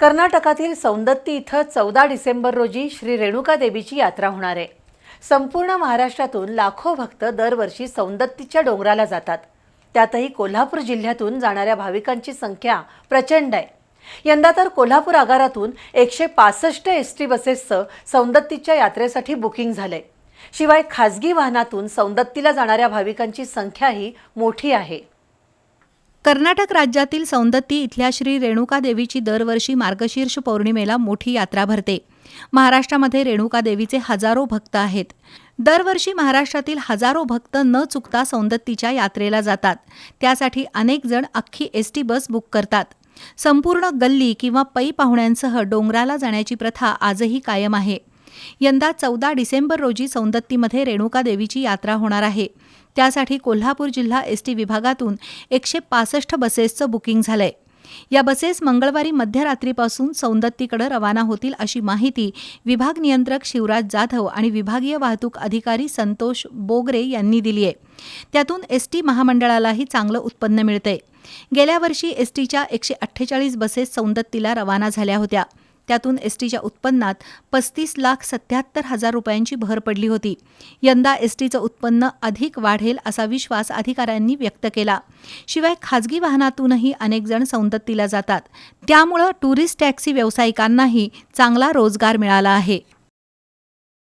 कर्नाटकातील सौंदत्ती इथं चौदा डिसेंबर रोजी श्री रेणुका देवीची यात्रा होणार आहे. संपूर्ण महाराष्ट्रातून लाखो भक्त दरवर्षी सौंदत्तीच्या डोंगराला जातात. त्यातही कोल्हापूर जिल्ह्यातून जाणाऱ्या भाविकांची संख्या प्रचंड आहे. यंदा तर कोल्हापूर आगारातून एकशे पासष्ट एस टी बसेसचं सौंदत्तीच्या यात्रेसाठी बुकिंग झालंय. शिवाय खासगी वाहनातून सौंदत्तीला जाणाऱ्या भाविकांची संख्याही मोठी आहे. कर्नाटक राज्यातील सौंदत्ती इथल्या श्री रेणुका देवीची दरवर्षी मार्गशीर्ष पौर्णिमेला मोठी यात्रा भरते. महाराष्ट्रामध्ये रेणुका देवीचे हजारो भक्त आहेत. दरवर्षी महाराष्ट्रातील हजारो भक्त न चुकता सौंदत्तीच्या यात्रेला जातात. त्यासाठी अनेक जण अख्खी एस टी बस बुक करतात. संपूर्ण गल्ली किंवा पै पाहुण्यांसह डोंगराला जाण्याची प्रथा आजही कायम आहे. यंदा चौदा डिसेंबर रोजी सौंदत्तीमध्ये रेणुका देवीची यात्रा होणार आहे. त्यासाठी कोल्हापूर जिल्हा एस टी विभागातून एकशे पासष्ट बसेसचं बुकिंग झालंय. या बसेस मंगळवारी मध्यरात्रीपासून सौंदत्तीकडे रवाना होतील अशी माहिती विभाग नियंत्रक शिवराज जाधव आणि विभागीय वाहतूक अधिकारी संतोष बोगरे यांनी दिली आहे. त्यातून एस टी महामंडळालाही चांगलं उत्पन्न मिळतंय. गेल्या वर्षी एस टीच्या एकशे अठ्ठेचाळीस बसेस सौंदत्तीला रवाना झाल्या होत्या. त्यातून एस टीच्या उत्पन्नात पस्तीस लाख सत्याहत्तर हजार रुपयांची भर पडली होती. यंदा एस टीचं उत्पन्न अधिक वाढेल असा विश्वास अधिकाऱ्यांनी व्यक्त केला. शिवाय खाजगी वाहनातूनही अनेक जण सौंदत्तीला जातात. त्यामुळं टुरिस्ट टॅक्सी व्यावसायिकांनाही चांगला रोजगार मिळाला आहे.